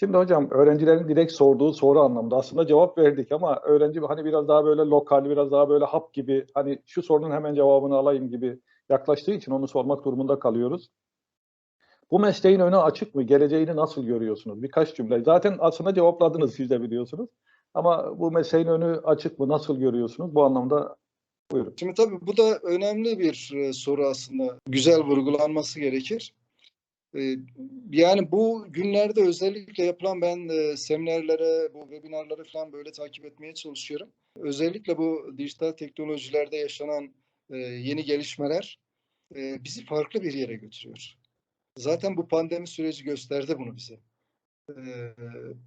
Şimdi hocam öğrencilerin direkt sorduğu soru anlamda aslında cevap verdik ama öğrenci hani biraz daha böyle lokal, biraz daha böyle hap gibi hani şu sorunun hemen cevabını alayım gibi yaklaştığı için onu sormak durumunda kalıyoruz. Bu mesleğin önü açık mı? Geleceğini nasıl görüyorsunuz? Birkaç cümle. Zaten aslında cevapladınız siz de biliyorsunuz. Ama bu mesleğin önü açık mı? Nasıl görüyorsunuz? Bu anlamda buyurun. Şimdi tabii bu da önemli bir e, soru aslında. Güzel vurgulanması gerekir. E, Yani bu günlerde özellikle yapılan ben e, seminerlere, bu webinarları falan böyle takip etmeye çalışıyorum. Özellikle bu dijital teknolojilerde yaşanan e, yeni gelişmeler e, bizi farklı bir yere götürüyor. Zaten bu pandemi süreci gösterdi bunu bize. E,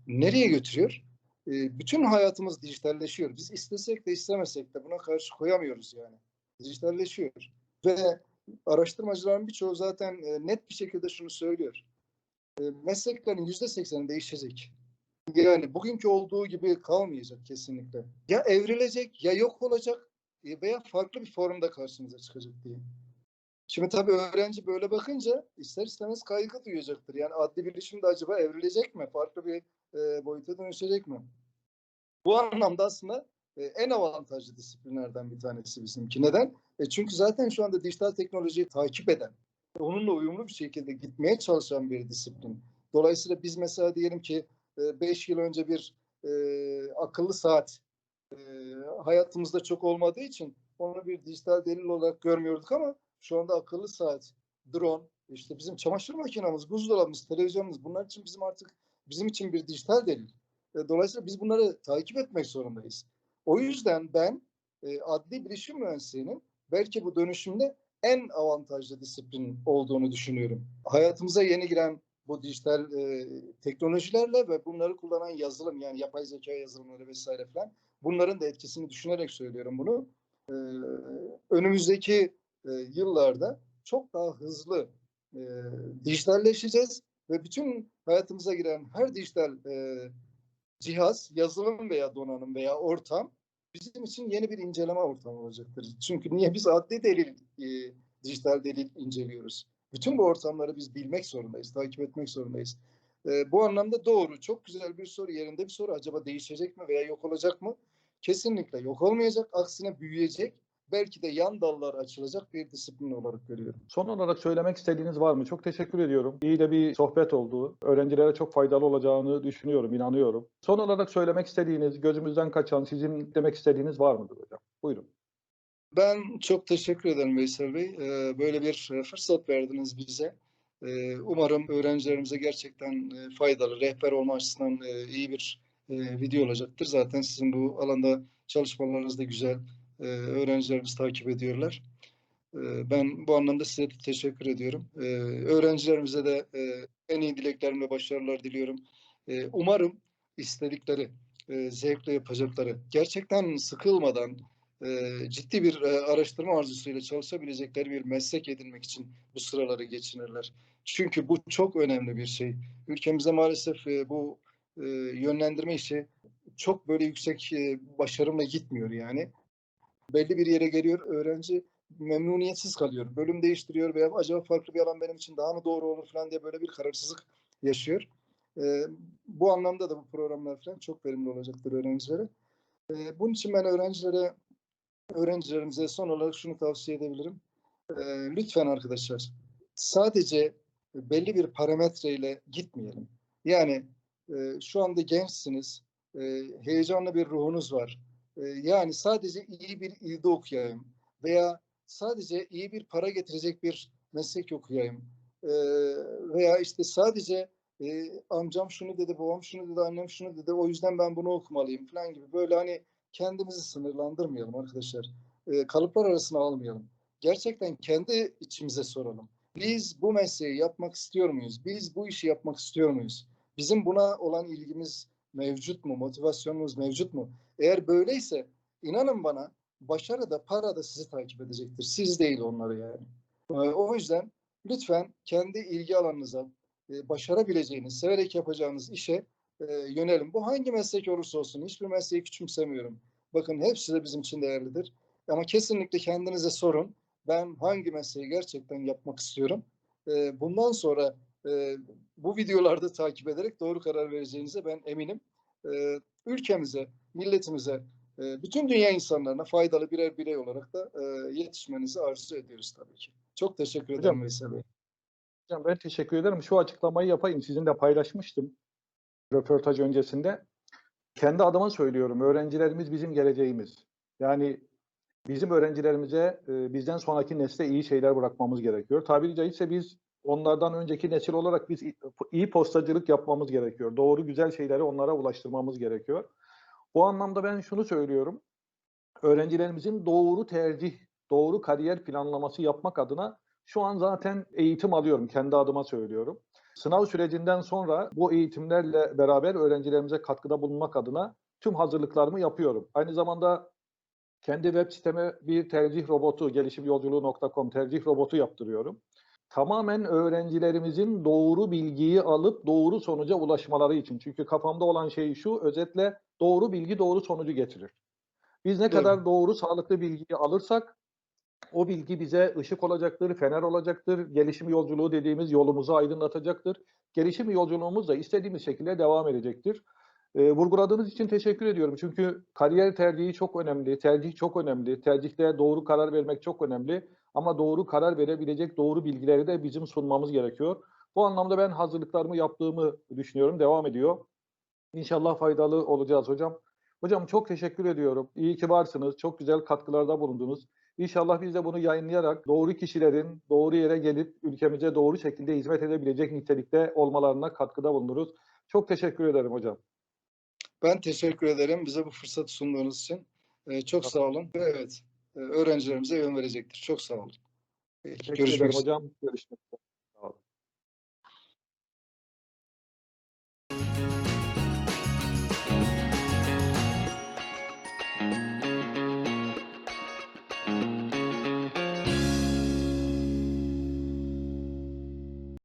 Nereye götürüyor? Bütün hayatımız dijitalleşiyor. Biz istesek de istemesek de buna karşı koyamıyoruz yani. Dijitalleşiyor. Ve araştırmacıların birçoğu zaten e, net bir şekilde şunu söylüyor. E, mesleklerin yüzde sekseni değişecek. Yani bugünkü olduğu gibi kalmayacak kesinlikle. Ya evrilecek ya yok olacak e, veya farklı bir formda karşımıza çıkacak diye. Şimdi tabii öğrenci böyle bakınca ister istemez kaygı duyacaktır. Yani adli bilişim de acaba evrilecek mi? Farklı bir e, boyuta dönüşecek mi? Bu anlamda aslında e, en avantajlı disiplinlerden bir tanesi bizimki. Neden? E çünkü zaten şu anda dijital teknolojiyi takip eden, onunla uyumlu bir şekilde gitmeye çalışan bir disiplin. Dolayısıyla biz mesela diyelim ki 5 yıl önce bir e, akıllı saat e, hayatımızda çok olmadığı için onu bir dijital delil olarak görmüyorduk ama şu anda akıllı saat, drone, işte bizim çamaşır makinamız, buzdolabımız, televizyonumuz bunlar için bizim artık bizim için bir dijital delil. E, dolayısıyla biz bunları takip etmek zorundayız. O yüzden ben e, adli bilişim mühendisliğinin belki bu dönüşümde en avantajlı disiplin olduğunu düşünüyorum. Hayatımıza yeni giren bu dijital e, teknolojilerle ve bunları kullanan yazılım yani yapay zeka yazılımları vesaire falan bunların da etkisini düşünerek söylüyorum bunu. E, önümüzdeki e, yıllarda çok daha hızlı e, dijitalleşeceğiz ve bütün hayatımıza giren her dijital e, cihaz, yazılım veya donanım veya ortam bizim için yeni bir inceleme ortamı olacaktır. Çünkü niye biz adli delil, e, dijital delil inceliyoruz? Bütün bu ortamları biz bilmek zorundayız, takip etmek zorundayız. E, bu anlamda doğru, çok güzel bir soru, yerinde bir soru. Acaba değişecek mi veya yok olacak mı? Kesinlikle yok olmayacak, aksine büyüyecek. Belki de yan dallar açılacak bir disiplin olarak görüyorum. Son olarak söylemek istediğiniz var mı? Çok teşekkür ediyorum. İyi de bir sohbet oldu. Öğrencilere çok faydalı olacağını düşünüyorum, inanıyorum. Son olarak söylemek istediğiniz, gözümüzden kaçan, sizin demek istediğiniz var mıdır hocam? Buyurun. Ben çok teşekkür ederim Veysel Bey. Ee, Böyle bir e, fırsat verdiniz bize. Ee, Umarım öğrencilerimize gerçekten e, faydalı, rehber olma açısından e, iyi bir video olacaktır. Zaten sizin bu alanda çalışmalarınız da güzel. Ee, Öğrencilerimiz takip ediyorlar. Ee, Ben bu anlamda size de teşekkür ediyorum. Ee, Öğrencilerimize de e, en iyi dileklerimle başarılar diliyorum. Ee, Umarım istedikleri, e, zevkle yapacakları, gerçekten sıkılmadan, e, ciddi bir e, araştırma arzusuyla çalışabilecekleri bir meslek edinmek için bu sıraları geçinirler. Çünkü bu çok önemli bir şey. Ülkemizde maalesef e, bu e, yönlendirme işi çok böyle yüksek e, başarımla gitmiyor yani. Belli bir yere geliyor öğrenci memnuniyetsiz kalıyor. Bölüm değiştiriyor veya acaba farklı bir alan benim için daha mı doğru olur falan diye böyle bir kararsızlık yaşıyor. E, bu anlamda da bu programlar falan çok verimli olacaktır öğrencilere. E, bunun için ben öğrencilere öğrencilerimize son olarak şunu tavsiye edebilirim. Ee, lütfen arkadaşlar sadece belli bir parametreyle gitmeyelim. Yani e, şu anda gençsiniz, e, heyecanlı bir ruhunuz var. E, yani sadece iyi bir ilde okuyayım veya sadece iyi bir para getirecek bir meslek okuyayım e, veya işte sadece e, amcam şunu dedi, babam şunu dedi, annem şunu dedi, o yüzden ben bunu okumalıyım falan gibi böyle hani kendimizi sınırlandırmayalım arkadaşlar. E, kalıplar arasına almayalım. Gerçekten kendi içimize soralım. Biz bu mesleği yapmak istiyor muyuz? Biz bu işi yapmak istiyor muyuz? Bizim buna olan ilgimiz mevcut mu? Motivasyonumuz mevcut mu? Eğer böyleyse inanın bana başarı da para da sizi takip edecektir. Siz değil onları yani. E, o yüzden lütfen kendi ilgi alanınıza, e, başarabileceğiniz, severek yapacağınız işe e, yönelim. Bu hangi meslek olursa olsun hiçbir mesleği küçümsemiyorum. Bakın hepsi de bizim için değerlidir. Ama kesinlikle kendinize sorun. Ben hangi mesleği gerçekten yapmak istiyorum? E, bundan sonra e, bu videolarda takip ederek doğru karar vereceğinize ben eminim. E, ülkemize, milletimize, e, bütün dünya insanlarına faydalı birer birey olarak da e, yetişmenizi arzu ediyoruz tabii ki. Çok teşekkür ederim Veysel Bey. Hocam ben teşekkür ederim. Şu açıklamayı yapayım. Sizinle paylaşmıştım röportaj öncesinde. Kendi adıma söylüyorum. Öğrencilerimiz bizim geleceğimiz. Yani bizim öğrencilerimize e, bizden sonraki nesle iyi şeyler bırakmamız gerekiyor. Tabiri caizse biz onlardan önceki nesil olarak biz iyi postacılık yapmamız gerekiyor. Doğru güzel şeyleri onlara ulaştırmamız gerekiyor. Bu anlamda ben şunu söylüyorum. Öğrencilerimizin doğru tercih, doğru kariyer planlaması yapmak adına şu an zaten eğitim alıyorum. Kendi adıma söylüyorum. Sınav sürecinden sonra bu eğitimlerle beraber öğrencilerimize katkıda bulunmak adına tüm hazırlıklarımı yapıyorum. Aynı zamanda kendi web siteme bir tercih robotu, gelişimyolculuğu.com tercih robotu yaptırıyorum. Tamamen öğrencilerimizin doğru bilgiyi alıp doğru sonuca ulaşmaları için. Çünkü kafamda olan şey şu, özetle doğru bilgi doğru sonucu getirir. Biz ne Doğru. kadar doğru, sağlıklı bilgiyi alırsak o bilgi bize ışık olacaktır, fener olacaktır, gelişim yolculuğu dediğimiz yolumuzu aydınlatacaktır. Gelişim yolculuğumuz da istediğimiz şekilde devam edecektir. Ee, vurguladığınız için teşekkür ediyorum. Çünkü kariyer tercihi çok önemli, tercih çok önemli, tercihte doğru karar vermek çok önemli. Ama doğru karar verebilecek doğru bilgileri de bizim sunmamız gerekiyor. Bu anlamda ben hazırlıklarımı yaptığımı düşünüyorum, devam ediyor. İnşallah faydalı olacağız hocam. Hocam çok teşekkür ediyorum. İyi ki varsınız. Çok güzel katkılarda bulundunuz. İnşallah biz de bunu yayınlayarak doğru kişilerin doğru yere gelip ülkemize doğru şekilde hizmet edebilecek nitelikte olmalarına katkıda bulunuruz. Çok teşekkür ederim hocam. Ben teşekkür ederim bize bu fırsatı sunduğunuz için. E, çok sağ olun. Evet, e, öğrencilerimize yön verecektir. Çok sağ olun. Peki, görüşmek üzere. hocam. Görüşmek üzere.